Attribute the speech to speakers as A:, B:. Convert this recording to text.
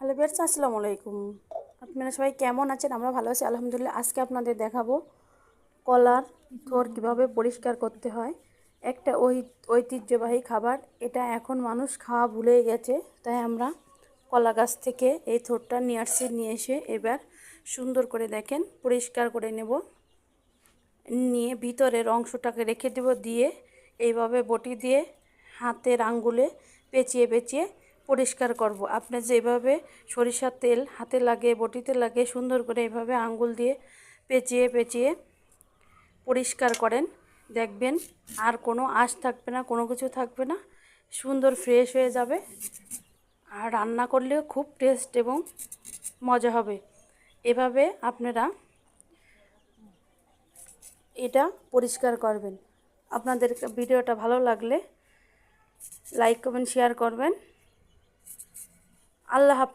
A: Hello বেরস আসসালামু আলাইকুম। আপনারা সবাই কেমন আছেন? আমরা ভালো আছি, আলহামদুলিল্লাহ। আজকে আপনাদের দেখাবো কলার থোর কীভাবে পরিষ্কার করতে হয়। একটা ঐতিহ্যবাহী খাবার, এটা এখন মানুষ খাওয়া ভুলেই গেছে। তাই আমরা কলা গাছ থেকে এই থোরটা নিয়ে আসছি, নিয়ে এসে এবার সুন্দর করে দেখেন, পরিষ্কার করে নেব। নিয়ে ভিতরের অংশটাকে রেখে দেব, দিয়ে এইভাবে বটি দিয়ে হাতের আঙ্গুলে পেঁচিয়ে পেঁচিয়ে পরিষ্কার করব। আপনি যেভাবে সরিষার তেল হাতে লাগে বটিতে লাগে সুন্দর করে এভাবে আঙ্গুল দিয়ে পেঁচিয়ে পেঁচিয়ে পরিষ্কার করেন। দেখবেন আর কোনো আঁশ থাকবে না, কোনো কিছু থাকবে না। সুন্দর ফ্রেশ হয়ে যাবে। আর রান্না করলেও খুব টেস্ট এবং মজা হবে। এভাবে আপনারা এটা পরিষ্কার করবেন। আপনাদের ভিডিওটা ভালো লাগলে লাইক কমেন্ট শেয়ার করবেন। আল্লাহ হাফেজ